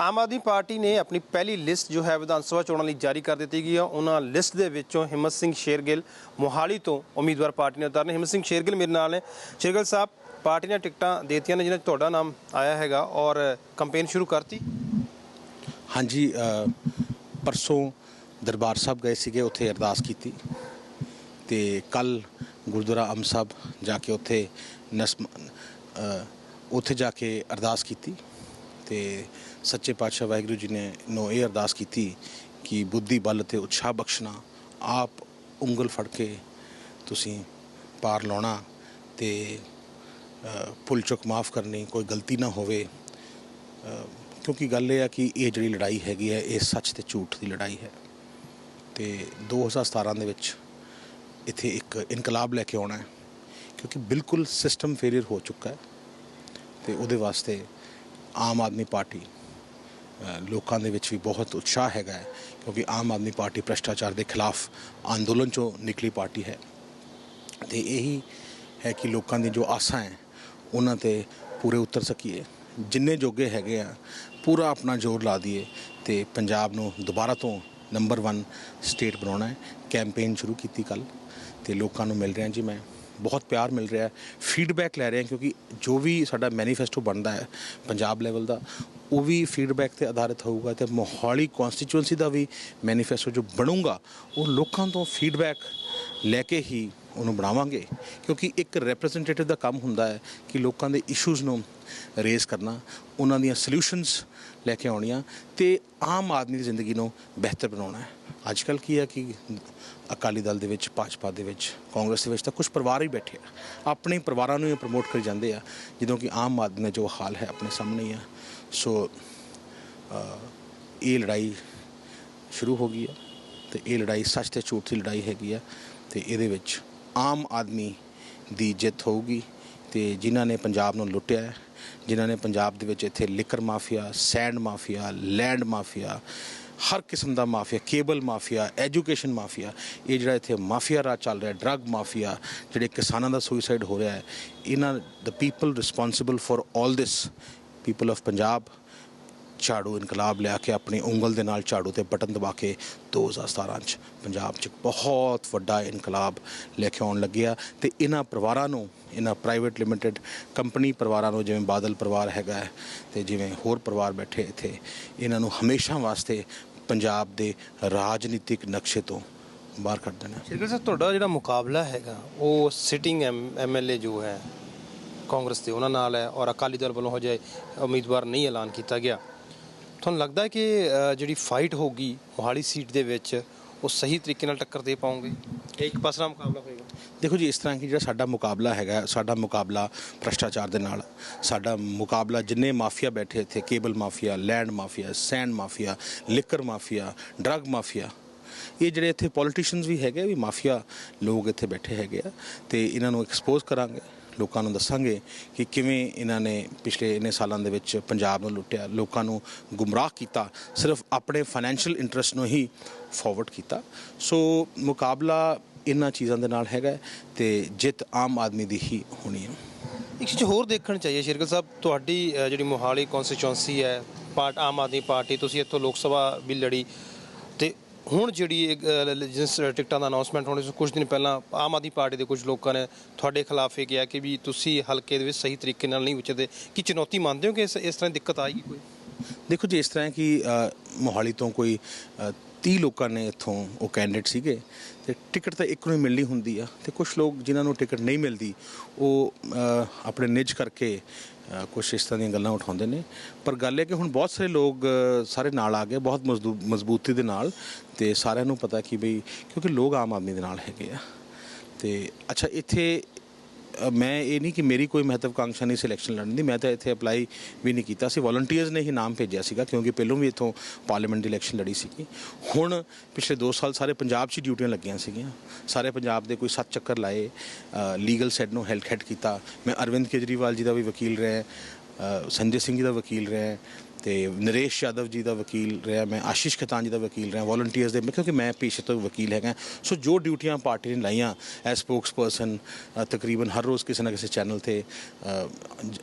ਆਮ Aadmi party ਨੇ ਆਪਣੀ ਪਹਿਲੀ ਲਿਸਟ ਜੋ ਹੈ ਵਿਧਾਨ ਸਭਾ ਚੋਣਾਂ ਲਈ ਜਾਰੀ ਕਰ ਦਿੱਤੀ ਗਈ ਹੈ। ਉਹਨਾਂ ਲਿਸਟ ਦੇ ਵਿੱਚੋਂ ਹਿੰਮਤ ਸਿੰਘ ਸ਼ੇਰਗਿੱਲ ਮੋਹਾਲੀ ਤੋਂ ਉਮੀਦਵਾਰ ਪਾਰਟੀ ਨੇ ਉਤਾਰਨੇ। ਹਿੰਮਤ ਸਿੰਘ ਸ਼ੇਰਗਿੱਲ ਮੇਰੇ ਨਾਲ ਨੇ। ਸ਼ੇਰਗਿੱਲ ਸਾਹਿਬ, ਪਾਰਟੀ ਨੇ ਟਿਕਟਾਂ ਦੇਤੀਆਂ ਨੇ ਜਿਹਨਾਂ 'ਚ ਤੁਹਾਡਾ ਨਾਮ ਆਇਆ ਹੈਗਾ ਔਰ ਕੰਪੇਨ ਸ਼ੁਰੂ ਕਰਤੀ। ਹਾਂਜੀ ਪਰਸੋਂ ਦਰਬਾਰ ਸਾਹਿਬ ਗਏ ਸੀਗੇ, ਉੱਥੇ ਅਰਦਾਸ ਕੀਤੀ। ਤੇ ਕੱਲ ਗੁਰਦੁਆਰਾ ਅੰਬ ਸਾਹਿਬ ਜਾ ਕੇ ਉੱਥੇ ਨਸਮ ਉੱਥੇ ਜਾ ਕੇ ਅਰਦਾਸ ਕੀਤੀ। ਤੇ ਸੱਚੇ ਪਾਤਸ਼ਾਹ ਵਾਹਿਗੁਰੂ ਜੀ ਨੇ ਨੂੰ ਇਹ ਅਰਦਾਸ ਕੀਤੀ ਕਿ ਬੁੱਧੀ, ਬਲ ਤੇ ਉਤਸ਼ਾਹ ਬਖਸ਼ਣਾ, ਆਪ ਉਂਗਲ ਫੜ ਕੇ ਤੁਸੀਂ ਪਾਰ ਲਾਉਣਾ ਤੇ ਭੁੱਲ ਚੁੱਕ ਮਾਫ ਕਰਨੀ, ਕੋਈ ਗਲਤੀ ਨਾ ਹੋਵੇ। ਕਿਉਂਕਿ ਗੱਲ ਇਹ ਆ ਕਿ ਇਹ ਜਿਹੜੀ ਲੜਾਈ ਹੈਗੀ ਹੈ, ਇਹ ਸੱਚ ਤੇ ਝੂਠ ਦੀ ਲੜਾਈ ਹੈ। ਤੇ 2017 ਦੇ ਵਿੱਚ ਇੱਥੇ ਇੱਕ ਇਨਕਲਾਬ ਲੈ ਕੇ ਆਉਣਾ ਹੈ, ਕਿਉਂਕਿ ਬਿਲਕੁਲ ਸਿਸਟਮ ਫੇਲਿਅਰ ਹੋ ਚੁੱਕਾ ਹੈ ਤੇ ਉਹਦੇ ਵਾਸਤੇ ਆਮ ਆਦਮੀ ਪਾਰਟੀ ਲੋਕਾਂ ਦੇ ਵਿੱਚ ਵੀ ਬਹੁਤ ਉਤਸ਼ਾਹ ਹੈਗਾ ਹੈ, ਕਿਉਂਕਿ ਆਮ ਆਦਮੀ ਪਾਰਟੀ ਭ੍ਰਸ਼ਟਾਚਾਰ ਦੇ ਖਿਲਾਫ ਅੰਦੋਲਨ ਚੋਂ ਨਿਕਲੀ ਪਾਰਟੀ ਹੈ। ਤੇ ਇਹੀ ਹੈ ਕਿ ਲੋਕਾਂ ਦੀ ਜੋ ਆਸਾਂ ਹੈ, ਉਹਨਾਂ ਤੇ ਪੂਰੇ ਉਤਰ ਸਕੀਏ। ਜਿੰਨੇ ਜੋਗੇ ਹੈਗੇ ਆ, ਪੂਰਾ ਆਪਣਾ ਜ਼ੋਰ ਲਾ ਦਈਏ ਤੇ ਪੰਜਾਬ ਨੂੰ ਦੁਬਾਰਾ ਤੋਂ ਨੰਬਰ 1 ਸਟੇਟ ਬਣਾਉਣਾ ਹੈ। ਕੈਂਪੇਨ ਸ਼ੁਰੂ ਕੀਤੀ ਕੱਲ ਤੇ ਲੋਕਾਂ ਨੂੰ ਮਿਲ ਰਿਹਾ ਜੀ ਮੈਂ। ਬਹੁਤ ਪਿਆਰ ਮਿਲ ਰਿਹਾ ਹੈ ਫੀਡਬੈਕ ਲੈ ਰਹੇ ਹਾਂ ਕਿਉਂਕਿ ਜੋ ਵੀ ਸਾਡਾ ਮੈਨੀਫੈਸਟੋ ਬਣਦਾ ਹੈ ਪੰਜਾਬ ਲੈਵਲ ਦਾ, ਉਹ ਵੀ ਫੀਡਬੈਕ ਤੇ ਆਧਾਰਿਤ ਹੋਊਗਾ ਤੇ ਮੋਹਾਲੀ ਕਨਸਟੀਚੁਐਂਸੀ ਦਾ ਵੀ ਮੈਨੀਫੈਸਟੋ ਜੋ ਬਣੂਗਾ, ਉਹ ਲੋਕਾਂ ਤੋਂ ਫੀਡਬੈਕ ਲੈ ਕੇ ਹੀ ਉਹਨੂੰ ਬਣਾਵਾਂਗੇ ਕਿਉਂਕਿ ਇੱਕ ਰਿਪਰੈਜ਼ੈਂਟੇਟਿਵ ਦਾ ਕੰਮ ਹੁੰਦਾ ਹੈ ਕਿ ਲੋਕਾਂ ਦੇ ਇਸ਼ੂਜ਼ ਨੂੰ ਰੇਜ਼ ਕਰਨਾ, ਉਹਨਾਂ ਦੀਆਂ ਸੋਲੂਸ਼ਨਸ ਲੈ ਕੇ ਆਉਣੀਆਂ ਤੇ ਆਮ ਆਦਮੀ ਦੀ ਜ਼ਿੰਦਗੀ ਨੂੰ ਬਿਹਤਰ ਬਣਾਉਣਾ ਹੈ। ਅੱਜ ਕੱਲ ਕੀ ਹੈ ਕਿ ਅਕਾਲੀ ਦਲ ਦੇ ਵਿੱਚ, ਭਾਜਪਾ ਦੇ ਵਿੱਚ, ਕਾਂਗਰਸ ਦੇ ਵਿੱਚ ਤਾਂ ਕੁਝ ਪਰਿਵਾਰ ਹੀ ਬੈਠੇ ਆ। ਆਪਣੇ ਪਰਿਵਾਰਾਂ ਨੂੰ ਹੀ ਪ੍ਰਮੋਟ ਕਰੀ ਜਾਂਦੇ ਆ, ਜਦੋਂ ਕਿ ਆਮ ਆਦਮੀ ਦਾ ਜੋ ਹਾਲ ਹੈ ਆਪਣੇ ਸਾਹਮਣੇ ਹੀ ਆ। ਸੋ ਇਹ ਲੜਾਈ ਸ਼ੁਰੂ ਹੋ ਗਈ ਹੈ ਤੇ ਇਹ ਲੜਾਈ ਸੱਚ ਤੇ ਝੂਠ ਦੀ ਲੜਾਈ ਹੈਗੀ ਆ ਤੇ ਇਹਦੇ ਵਿੱਚ ਆਮ ਆਦਮੀ ਦੀ ਜਿੱਤ ਹੋਊਗੀ ਤੇ ਜਿਨ੍ਹਾਂ ਨੇ ਪੰਜਾਬ ਨੂੰ ਲੁੱਟਿਆ ਹੈ ਜਿਨ੍ਹਾਂ ਨੇ ਪੰਜਾਬ ਦੇ ਵਿੱਚ ਇੱਥੇ liquor mafia, sand mafia, land mafia, ਹਰ ਕਿਸਮ ਦਾ mafia, cable mafia, education mafia, ਇਹ ਜਿਹੜਾ ਇੱਥੇ ਮਾਫੀਆ ਰਾਜ ਚੱਲ ਰਿਹਾ, ਡਰੱਗ ਮਾਫੀਆ, ਜਿਹੜੇ ਕਿਸਾਨਾਂ ਦਾ ਸੁਸਾਈਡ ਹੋ ਰਿਹਾ ਹੈ, ਇਹਨਾਂ the people responsible for all this people of Punjab ਝਾੜੂ ਇਨਕਲਾਬ ਲਿਆ ਕੇ ਆਪਣੀ ਉਂਗਲ ਦੇ ਨਾਲ ਝਾੜੂ ਤੇ ਬਟਨ ਦਬਾ ਕੇ 2017 ਚ ਪੰਜਾਬ 'ਚ ਬਹੁਤ ਵੱਡਾ ਇਨਕਲਾਬ ਲੈ ਕੇ ਆਉਣ ਲੱਗਿਆ ਤੇ ਇਹਨਾਂ ਪਰਿਵਾਰਾਂ ਨੂੰ, ਇਹਨਾਂ ਪ੍ਰਾਈਵੇਟ ਲਿਮਿਟਿਡ ਕੰਪਨੀ ਪਰਿਵਾਰਾਂ ਨੂੰ, ਜਿਵੇਂ ਬਾਦਲ ਪਰਿਵਾਰ ਹੈਗਾ ਹੈ ਤੇ ਜਿਵੇਂ ਹੋਰ ਪਰਿਵਾਰ ਬੈਠੇ ਇੱਥੇ, ਇਹਨਾਂ ਨੂੰ ਹਮੇਸ਼ਾ ਵਾਸਤੇ ਪੰਜਾਬ ਦੇ ਰਾਜਨੀਤਿਕ ਨਕਸ਼ੇ ਤੋਂ ਬਾਹਰ ਕੱਢ ਦੇਣਾ ਸ਼ੇਰਗਿੱਲ ਸਾਹਿਬ, ਤੁਹਾਡਾ ਜਿਹੜਾ ਮੁਕਾਬਲਾ ਹੈਗਾ, ਉਹ ਸਿਟਿੰਗ ਐਮਐਲਏ ਜੋ ਹੈ, ਕਾਂਗਰਸ ਦੇ, ਉਹਨਾਂ ਨਾਲ ਹੈ ਔਰ ਅਕਾਲੀ ਦਲ ਵੱਲੋਂ ਹੋ ਜਾਏ ਉਮੀਦਵਾਰ ਨਹੀਂ ਐਲਾਨ ਕੀਤਾ ਗਿਆ। ਤੁਹਾਨੂੰ ਲੱਗਦਾ ਕਿ ਜਿਹੜੀ ਫਾਈਟ ਹੋਗੀ ਮੋਹਾਲੀ ਸੀਟ ਦੇ ਵਿੱਚ, ਉਹ ਸਹੀ ਤਰੀਕੇ ਨਾਲ ਟੱਕਰ ਦੇ ਪਾਉਂਗੇ? ਇੱਕ ਪਾਸਰਾ ਮੁਕਾਬਲਾ ਹੋਏਗਾ। ਦੇਖੋ ਜੀ, ਇਸ ਤਰ੍ਹਾਂ ਕਿ ਜਿਹੜਾ ਸਾਡਾ ਮੁਕਾਬਲਾ ਹੈਗਾ, ਸਾਡਾ ਮੁਕਾਬਲਾ ਭ੍ਰਸ਼ਟਾਚਾਰ ਦੇ ਨਾਲ, ਸਾਡਾ ਮੁਕਾਬਲਾ ਜਿੰਨੇ ਮਾਫੀਆ ਬੈਠੇ ਇੱਥੇ, cable mafia, land mafia, sand mafia, liquor mafia, drug mafia, ਇਹ ਜਿਹੜੇ ਇੱਥੇ ਪੋਲੀਟੀਸ਼ੀਅਨਸ ਵੀ ਹੈਗੇ ਵੀ ਮਾਫੀਆ ਲੋਕ ਇੱਥੇ ਬੈਠੇ ਹੈਗੇ ਆ, ਤੇ ਇਹਨਾਂ ਨੂੰ ਐਕਸਪੋਜ਼ ਕਰਾਂਗੇ। ਲੋਕਾਂ ਨੂੰ ਦੱਸਾਂਗੇ ਕਿ ਕਿਵੇਂ ਇਹਨਾਂ ਨੇ ਪਿਛਲੇ ਇੰਨੇ ਸਾਲਾਂ ਦੇ ਵਿੱਚ ਪੰਜਾਬ ਨੂੰ ਲੁੱਟਿਆ, ਲੋਕਾਂ ਨੂੰ ਗੁੰਮਰਾਹ ਕੀਤਾ, ਸਿਰਫ ਆਪਣੇ ਫਾਈਨੈਂਸ਼ੀਅਲ ਇੰਟਰਸਟ ਨੂੰ ਹੀ ਫਾਰਵਰਡ ਕੀਤਾ। ਸੋ ਮੁਕਾਬਲਾ ਇਹਨਾਂ ਚੀਜ਼ਾਂ ਦੇ ਨਾਲ ਹੈਗਾ ਹੈ ਤੇ ਜਿੱਤ ਆਮ ਆਦਮੀ ਦੀ ਹੀ ਹੋਣੀ ਹੈ। ਇੱਕ ਚੀਜ਼ ਹੋਰ ਦੇਖਣ ਚਾਹੀਏ, ਸ਼ੇਰਗਿੱਲ ਸਾਹਿਬ, ਤੁਹਾਡੀ ਜਿਹੜੀ ਮੋਹਾਲੀ ਕਨਸਟੀਚੁਐਂਸੀ ਹੈ, ਪਾਰਟ ਆਮ ਆਦਮੀ ਪਾਰਟੀ, ਤੁਸੀਂ ਇੱਥੋਂ ਲੋਕ ਸਭਾ ਵੀ ਲੜੀ ਹੁਣ ਜਿਹੜੀ ਜਿਸ ਟਿਕਟਾਂ ਦਾ ਅਨਾਉਂਸਮੈਂਟ ਹੋਣੇ ਤੋਂ ਕੁਝ ਦਿਨ ਪਹਿਲਾਂ ਆਮ ਆਦਮੀ ਪਾਰਟੀ ਦੇ ਕੁਝ ਲੋਕਾਂ ਨੇ ਤੁਹਾਡੇ ਖਿਲਾਫ ਇਹ ਕਿਹਾ ਕਿ ਵੀ ਤੁਸੀਂ ਹਲਕੇ ਦੇ ਵਿੱਚ ਸਹੀ ਤਰੀਕੇ ਨਾਲ ਨਹੀਂ ਵਿਚਰਦੇ ਕੀ ਚੁਣੌਤੀ ਮੰਨਦੇ ਹੋ ਕਿ ਇਸ ਇਸ ਤਰ੍ਹਾਂ ਦੀ ਦਿੱਕਤ ਆਏਗੀ ਕੋਈ? ਦੇਖੋ ਜੀ, ਇਸ ਤਰ੍ਹਾਂ ਕਿ ਮੋਹਾਲੀ ਤੋਂ ਕੋਈ 30 ਲੋਕਾਂ ਨੇ ਇੱਥੋਂ ਉਹ ਕੈਂਡੀਡੇਟ ਸੀਗੇ ਤੇ ਟਿਕਟ ਤਾਂ ਇੱਕ ਨੂੰ ਹੀ ਮਿਲਣੀ ਹੁੰਦੀ ਆ ਤੇ ਕੁਝ ਲੋਕ ਜਿਨ੍ਹਾਂ ਨੂੰ ਟਿਕਟ ਨਹੀਂ ਮਿਲਦੀ, ਉਹ ਆਪਣੇ ਨਿੱਜ ਕਰਕੇ ਕੁਝ ਇਸ ਤਰ੍ਹਾਂ ਦੀਆਂ ਗੱਲਾਂ ਉਠਾਉਂਦੇ ਨੇ। ਪਰ ਗੱਲ ਇਹ ਕਿ ਹੁਣ ਬਹੁਤ ਸਾਰੇ ਲੋਕ ਸਾਰੇ ਨਾਲ ਆ ਗਏ, ਬਹੁਤ ਮਜ਼ਦੂ- ਮਜ਼ਬੂਤੀ ਦੇ ਨਾਲ ਤੇ ਸਾਰਿਆਂ ਨੂੰ ਪਤਾ ਕਿ ਬਈ ਕਿਉਂਕਿ ਲੋਕ ਆਮ ਆਦਮੀ ਦੇ ਨਾਲ ਹੈਗੇ ਆ। ਤੇ ਅੱਛਾ, ਇੱਥੇ ਮੈਂ ਇਹ ਨਹੀਂ ਕਿ ਮੇਰੀ ਕੋਈ ਮਹੱਤਵਕਾਂਕਸ਼ਾ ਨਹੀਂ ਸਿਲੈਕਸ਼ਨ ਲੜਨ ਦੀ। ਮੈਂ ਤਾਂ ਇੱਥੇ ਅਪਲਾਈ ਵੀ ਨਹੀਂ ਕੀਤਾ ਸੀ। ਵੋਲੰਟੀਅਰਸ ਨੇ ਹੀ ਨਾਮ ਭੇਜਿਆ ਸੀਗਾ, ਕਿਉਂਕਿ ਪਹਿਲੋਂ ਵੀ ਇੱਥੋਂ ਪਾਰਲੀਮੈਂਟ ਦੀ ਇਲੈਕਸ਼ਨ ਲੜੀ ਸੀਗੀ। ਹੁਣ ਪਿਛਲੇ 2 ਸਾਲ ਸਾਰੇ ਪੰਜਾਬ 'ਚ ਡਿਊਟੀਆਂ ਲੱਗੀਆਂ ਸੀਗੀਆਂ। ਸਾਰੇ ਪੰਜਾਬ ਦੇ ਕੋਈ ਸੱਤ ਚੱਕਰ ਲਾਏ। ਲੀਗਲ ਸੈਡ ਨੂੰ ਹੈਲਥ ਹੈਡ ਕੀਤਾ। ਮੈਂ ਅਰਵਿੰਦ ਕੇਜਰੀਵਾਲ ਜੀ ਦਾ ਵੀ ਵਕੀਲ ਰਿਹਾ। ਸੰਜੇ ਸਿੰਘ ਜੀ ਦਾ ਵਕੀਲ ਰਿਹਾ ਤੇ ਨਰੇਸ਼ ਯਾਦਵ ਜੀ ਦਾ ਵਕੀਲ ਰਿਹਾ, ਮੈਂ ਆਸ਼ੀਸ਼ ਖਤਾਨ ਜੀ ਦਾ ਵਕੀਲ ਰਿਹਾ ਵੋਲੰਟੀਅਰਸ ਦੇ ਕਿਉਂਕਿ ਮੈਂ ਪੇਸ਼ੇ ਤੋਂ ਵਕੀਲ ਹੈਗਾ। ਸੋ ਜੋ ਡਿਊਟੀਆਂ ਪਾਰਟੀ ਨੇ ਲਾਈਆਂ ਐਸ ਸਪੋਕਸਪਰਸਨ ਤਕਰੀਬਨ ਹਰ ਰੋਜ਼ ਕਿਸੇ ਨਾ ਕਿਸੇ ਚੈਨਲ ਤੇ ਜ-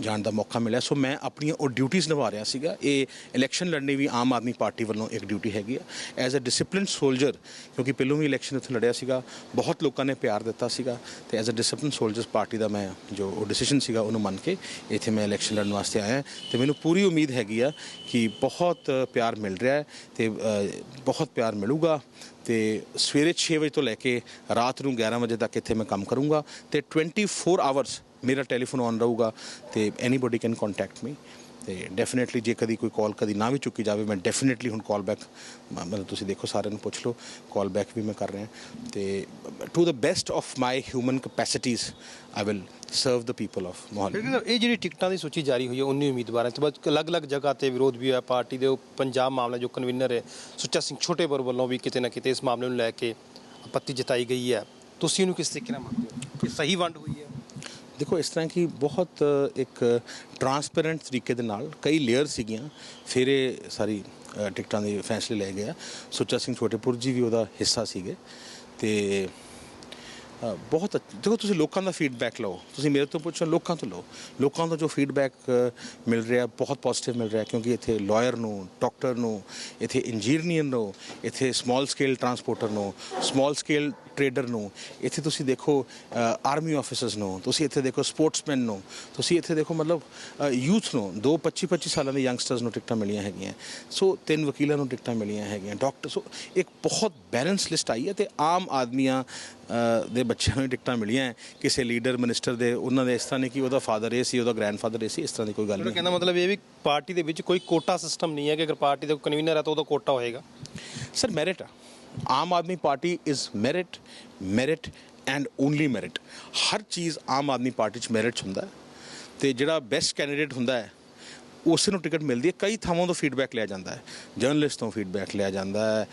ਜਾਣ ਦਾ ਮੌਕਾ ਮਿਲਿਆ। ਸੋ ਮੈਂ ਆਪਣੀਆਂ ਉਹ ਡਿਊਟੀਆਂ ਨਿਭਾ ਰਿਹਾ ਸੀਗਾ। ਇਹ ਇਲੈਕਸ਼ਨ ਲੜਨੀ ਵੀ ਆਮ ਆਦਮੀ ਪਾਰਟੀ ਵੱਲੋਂ ਇੱਕ ਡਿਊਟੀ ਹੈਗੀ ਆ। ਐਜ਼ ਅ ਡਿਸਪਲਿਨਡ ਸੋਲਜਰ ਕਿਉਂਕਿ ਪਹਿਲੋਂ ਵੀ ਇਲੈਕਸ਼ਨ ਇੱਥੇ ਲੜਿਆ ਸੀਗਾ, ਬਹੁਤ ਲੋਕਾਂ ਨੇ ਪਿਆਰ ਦਿੱਤਾ ਸੀਗਾ। ਤੇ as a discipline soldiers party ਦਾ ਮੈਂ ਜੋ ਉਹ ਡਿਸੀਜਨ ਸੀਗਾ, ਉਹਨੂੰ ਮੰਨ ਕੇ ਇੱਥੇ ਮੈਂ ਇਲੈਕਸ਼ਨ ਲੜਨ ਵਾਸਤੇ ਆਇਆ। ਤੇ ਮੈਨੂੰ ਪੂਰੀ ਉਮੀਦ ਹੈਗੀ ਆ ਕਿ ਬਹੁਤ ਪਿਆਰ ਮਿਲ ਰਿਹਾ ਹੈ ਤੇ ਬਹੁਤ ਪਿਆਰ ਮਿਲੂਗਾ। ਤੇ ਸਵੇਰੇ 6 ਵਜੇ ਤੋਂ ਲੈ ਕੇ ਰਾਤ ਨੂੰ 11 ਵਜੇ ਤੱਕ ਇੱਥੇ ਮੈਂ ਕੰਮ ਕਰੂੰਗਾ। ਤੇ 24 ਆਵਰਸ ਮੇਰਾ ਟੈਲੀਫੋਨ ਔਨ ਰਹੂਗਾ ਤੇ ਐਨੀਬਾਡੀ ਕੈਨ ਕੰਟੈਕਟ ਮੀ ਤੇ ਡੈਫੀਨਿਟਲੀ ਜੇ ਕਦੀ ਕੋਈ ਕਾਲ ਕਦੀ ਨਾ ਵੀ ਚੁੱਕੀ ਜਾਵੇ, ਮੈਂ ਡੈਫੀਨਿਟਲੀ ਹੁਣ ਕਾਲ ਬੈਕ ਮਤਲਬ ਤੁਸੀਂ ਦੇਖੋ ਸਾਰਿਆਂ ਨੂੰ ਪੁੱਛ ਲਓ ਕਾਲ ਬੈਕ ਵੀ ਮੈਂ ਕਰ ਰਿਹਾ। ਤੇ to the best of my human capacities I will serve the people of Mohali ਇਹ ਜਿਹੜੀ ਟਿਕਟਾਂ ਦੀ ਸੂਚੀ ਜਾਰੀ ਹੋਈ ਹੈ 19 ਉਮੀਦਵਾਰਾਂ ਤੋਂ ਬਾਅਦ ਅਲੱਗ-ਅਲੱਗ ਜਗ੍ਹਾ ਤੇ ਵਿਰੋਧ ਵੀ ਹੋਇਆ, ਪਾਰਟੀ ਦੇ ਪੰਜਾਬ ਮਾਮਲਾ ਜੋ ਕਨਵੀਨਰ ਹੈ, ਸੁੱਚਾ ਸਿੰਘ ਛੋਟੇਪੁਰ ਵੱਲੋਂ ਵੀ ਕਿਤੇ ਨਾ ਕਿਤੇ ਇਸ ਮਾਮਲੇ ਨੂੰ ਲੈ ਕੇ ਆਪੱਤੀ ਜਤਾਈ ਗਈ ਹੈ। ਤੁਸੀਂ ਇਹਨੂੰ ਕਿਸ ਤਰੀਕੇ ਨਾਲ ਮੰਨਦੇ ਹੋ? ਕਿ ਸਹੀ ਵੰਡ ਹੋਈ ਹੈ? ਦੇਖੋ, ਇਸ ਤਰ੍ਹਾਂ ਕਿ ਬਹੁਤ ਇੱਕ ਟਰਾਂਸਪੇਰੈਂਟ ਤਰੀਕੇ ਦੇ ਨਾਲ ਕਈ ਲੇਅਰ ਸੀਗੀਆਂ। ਫਿਰ ਇਹ ਸਾਰੀ ਟਿਕਟਾਂ ਦੇ ਫੈਸਲੇ ਲਏ ਗਏ ਆ। ਸੁੱਚਾ ਸਿੰਘ ਛੋਟੇਪੁਰ ਜੀ ਵੀ ਉਹਦਾ ਹਿੱਸਾ ਸੀਗੇ। ਤੇ ਬਹੁਤ ਅੱਛ- ਦੇਖੋ ਤੁਸੀਂ ਲੋਕਾਂ ਦਾ ਫੀਡਬੈਕ ਲਓ। ਤੁਸੀਂ ਮੇਰੇ ਤੋਂ ਪੁੱਛੋ, ਲੋਕਾਂ ਤੋਂ ਲਓ। ਲੋਕਾਂ ਦਾ ਜੋ ਫੀਡਬੈਕ ਮਿਲ ਰਿਹਾ, ਬਹੁਤ ਪੋਜ਼ਿਟਿਵ ਮਿਲ ਰਿਹਾ, ਕਿਉਂਕਿ ਇੱਥੇ ਲਾਇਰ ਨੂੰ ਡਾਕਟਰ ਨੂੰ, ਇੱਥੇ ਇੰਜੀਨੀਅਰ ਨੂੰ, ਇੱਥੇ ਸਮਾਲ ਸਕੇਲ ਟਰਾਂਸਪੋਰਟਰ ਨੂੰ ਸਮਾਲ ਸਕੇਲ ਟਰੇਡਰ ਨੂੰ, ਇੱਥੇ ਤੁਸੀਂ ਦੇਖੋ ਆਰਮੀ ਆਫੀਸਰਸ ਨੂੰ, ਤੁਸੀਂ ਇੱਥੇ ਦੇਖੋ ਸਪੋਰਟਸਮੈਨ ਨੂੰ, ਤੁਸੀਂ ਇੱਥੇ ਦੇਖੋ ਮਤਲਬ ਯੂਥ ਨੂੰ, ਦੋ 25 25 ਸਾਲਾਂ ਦੇ ਯੰਗਸਟਰਸ ਨੂੰ ਟਿਕਟਾਂ ਮਿਲੀਆਂ ਹੈਗੀਆਂ। ਸੋ, ਤਿੰਨ ਵਕੀਲਾਂ ਨੂੰ ਟਿਕਟਾਂ ਮਿਲੀਆਂ ਹੈਗੀਆਂ ਡਾਕਟਰ ਸੋ, ਇੱਕ ਬਹੁਤ ਬੈਲੈਂਸ ਲਿਸਟ ਆਈ ਹੈ ਤੇ ਆਮ ਆਦਮੀਆਂ ਦੇ ਬੱਚਿਆਂ ਨੂੰ ਟਿਕਟਾਂ ਮਿਲੀਆਂ। ਕਿਸੇ ਲੀਡਰ ਮਿਨਿਸਟਰ ਦੇ ਉਹਨਾਂ ਦੇ ਇਸ ਤਰ੍ਹਾਂ ਨਹੀਂ ਕਿ ਉਹਦਾ ਫਾਦਰ ਇਹ ਸੀ ਉਹਦਾ ਗ੍ਰੈਂਡਫਾਦਰ ਇਹ ਸੀ ਇਸ ਤਰ੍ਹਾਂ ਦੀ ਕੋਈ ਗੱਲ ਨਹੀਂ। ਕਹਿੰਦਾ ਮਤਲਬ ਇਹ ਵੀ ਪਾਰਟੀ ਦੇ ਵਿੱਚ ਕੋਈ ਕੋਟਾ ਸਿਸਟਮ ਨਹੀਂ ਹੈ ਕਿ ਅਗਰ ਪਾਰਟੀ ਦਾ ਕਨਵੀਨਰ ਹੈ ਤਾਂ ਉਹਦਾ ਕੋਟਾ ਹੋਏਗਾ। ਸਰ ਮੈਰਿਟ ਆ। Aam Aadmi party is merit merit and only merit ਹਰ ਚੀਜ਼ ਆਮ ਆਦਮੀ ਪਾਰਟੀ ਚ ਮੈਰਿਟ ਹੁੰਦਾ ਤੇ ਜਿਹੜਾ ਬੈਸਟ ਕੈਂਡੀਡੇਟ ਹੁੰਦਾ ਹੈ ਉਸੇ ਨੂੰ ਟਿਕਟ ਮਿਲਦੀ ਹੈ। ਕਈ ਥਾਵਾਂ ਤੋਂ ਫੀਡਬੈਕ ਲਿਆ ਜਾਂਦਾ ਹੈ। ਜਰਨਲਿਸਟ ਤੋਂ ਫੀਡਬੈਕ ਲਿਆ ਜਾਂਦਾ ਹੈ।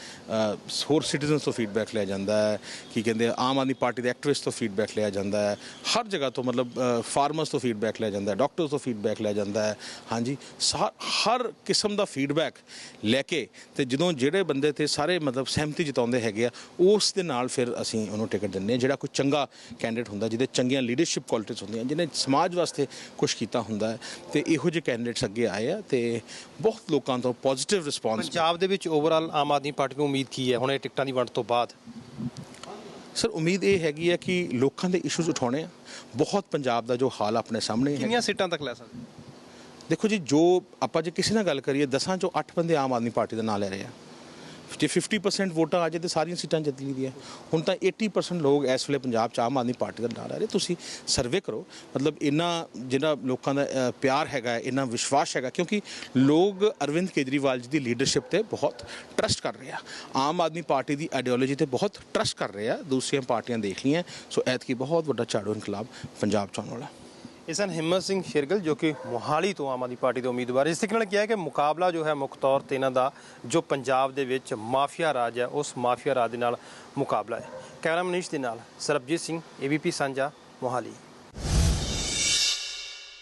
ਹੋਰ ਸਿਟੀਜ਼ਨਸ ਤੋਂ ਫੀਡਬੈਕ ਲਿਆ ਜਾਂਦਾ ਹੈ। ਕੀ ਕਹਿੰਦੇ ਆਮ ਆਦਮੀ ਪਾਰਟੀ ਦੇ ਐਕਟਿਵਿਸਟ ਤੋਂ ਫੀਡਬੈਕ ਲਿਆ ਜਾਂਦਾ ਹੈ। ਹਰ ਜਗ੍ਹਾ ਤੋਂ ਮਤਲਬ ਫਾਰਮਰਸ ਤੋਂ ਫੀਡਬੈਕ ਲਿਆ ਜਾਂਦਾ ਹੈ। ਡਾਕਟਰਸ ਤੋਂ ਫੀਡਬੈਕ ਲਿਆ ਜਾਂਦਾ ਹੈ। ਹਾਂਜੀ, ਸਾ- ਹਰ ਕਿਸਮ ਦਾ ਫੀਡਬੈਕ ਲੈ ਕੇ ਤੇ ਜਦੋਂ ਜਿਹੜੇ ਬੰਦੇ ਤੇ ਸਾਰੇ ਮਤਲਬ ਸਹਿਮਤੀ ਜਤਾਉਂਦੇ ਹੈਗੇ ਆ, ਉਸ ਦੇ ਨਾਲ ਫਿਰ ਅਸੀਂ ਉਹਨੂੰ ਟਿਕਟ ਦਿੰਦੇ ਹਾਂ। ਜਿਹੜਾ ਕੋਈ ਚੰਗਾ ਕੈਂਡੀਡੇਟ ਹੁੰਦਾ, ਜਿਹਦੇ ਚੰਗੀਆਂ ਲੀਡਰਸ਼ਿਪ ਕੁਆਲਿਟੀਜ਼ ਹੁੰਦੀਆਂ, ਜਿਹਨੇ ਸਮਾਜ ਵਾਸਤੇ ਕੁਝ ਕੀਤਾ ਹੁੰਦਾ ਹੈ, ਤੇ ਇਹੋ ਜਿਹੇ ਕੈਂਡੀਡੇਟਸ ਅੱਗੇ ਆਏ ਆ ਤੇ ਬਹੁਤ ਲੋਕਾਂ ਤੋਂ ਪੋਜ਼ਿਟਿਵ ਰਿਸਪਾਂਸ ਪੰਜਾਬ ਦੇ ਵਿੱਚ ਓਵਰਆਲ ਆਮ ਆਦਮੀ ਪਾਰਟੀ ਨੂੰ ਉਮੀਦ ਕੀ ਹੈ? ਹੁਣ ਇਹ ਟਿਕਟਾਂ ਦੀ ਵੰਡ ਤੋਂ ਬਾਅਦ। ਸਰ ਉਮੀਦ ਇਹ ਹੈਗੀ ਹੈ ਕਿ ਲੋਕਾਂ ਦੇ ਇਸ਼ੂਜ਼ ਉਠਾਉਣੇ ਆ। ਬਹੁਤ ਪੰਜਾਬ ਦਾ ਜੋ ਹਾਲ ਆਪਣੇ ਸਾਹਮਣੇ ਹੈ ਕਿੰਨੀਆਂ ਸੀਟਾਂ ਤੱਕ ਲੈ ਸਕਦੇ? ਦੇਖੋ ਜੀ ਜੋ ਆਪਾਂ ਜੇ ਕਿਸੇ ਨਾਲ ਗੱਲ ਕਰੀਏ ਦਸਾਂ ਚੋਂ 8 ਬੰਦੇ ਆਮ ਆਦਮੀ ਪਾਰਟੀ ਦਾ ਨਾਂ ਲੈ ਰਹੇ ਆ। ਜੇ 50% ਵੋਟਾਂ ਆ ਜਾਏ ਤੇ ਸਾਰੀਆਂ ਸੀਟਾਂ ਜਿੱਤ ਲਈਆਂ ਹੁਣ ਤਾਂ 80% ਲੋਕ ਇਸ ਵੇਲੇ ਪੰਜਾਬ ਚ ਆਮ ਆਦਮੀ ਪਾਰਟੀ ਦਾ ਨਾਂ ਲੈ ਰਹੇ। ਤੁਸੀਂ ਸਰਵੇ ਕਰੋ। ਮਤਲਬ ਇੰਨਾ ਜਿਹੜਾ ਲੋਕਾਂ ਦਾ ਪਿਆਰ ਹੈਗਾ, ਇੰਨਾ ਵਿਸ਼ਵਾਸ ਹੈਗਾ, ਕਿਉਂਕਿ ਲੋਕ ਅਰਵਿੰਦ ਕੇਜਰੀਵਾਲ ਜੀ ਦੀ ਲੀਡਰਸ਼ਿਪ ਤੇ ਬਹੁਤ ਟਰਸਟ ਕਰ ਰਹੇ ਆ। ਆਮ ਆਦਮੀ ਪਾਰਟੀ ਦੀ ਆਈਡੀਓਲੋਜੀ ਤੇ ਬਹੁਤ ਟਰਸਟ ਕਰ ਰਹੇ ਆ। ਦੂਸਰੀਆਂ ਪਾਰਟੀਆਂ ਦੇਖ ਲਈਆਂ। ਸੋ ਐਤਕੀ ਬਹੁਤ ਵੱਡਾ ਝਾੜੂ ਇਨਕਲਾਬ ਪੰਜਾਬ ਚ ਆਉਣ ਵਾਲਾ। ਇਹ ਸਨ ਹਿੰਮਤ ਸਿੰਘ ਸ਼ੇਰਗਿੱਲ ਜੋ ਕਿ ਮੋਹਾਲੀ ਤੋਂ ਆਮ ਆਦਮੀ ਪਾਰਟੀ ਦੇ ਉਮੀਦਵਾਰ ਇਸ ਤਰੀਕੇ ਨਾਲ ਕਿਹਾ ਕਿ ਮੁਕਾਬਲਾ ਜੋ ਹੈ ਮੁੱਖ ਤੌਰ ਤੇ ਇਹਨਾਂ ਦਾ, ਜੋ ਪੰਜਾਬ ਦੇ ਵਿੱਚ ਮਾਫੀਆ ਰਾਜ ਹੈ, ਉਸ ਮਾਫੀਆ ਰਾਜ ਦੇ ਨਾਲ ਮੁਕਾਬਲਾ ਹੈ। ਕੈਮਰਾ ਮਨੀਸ਼ ਦੇ ਨਾਲ ਸਰਬਜੀਤ ਸਿੰਘ ਏਬੀਪੀ ਸਾਂਝਾ, ਮੋਹਾਲੀ।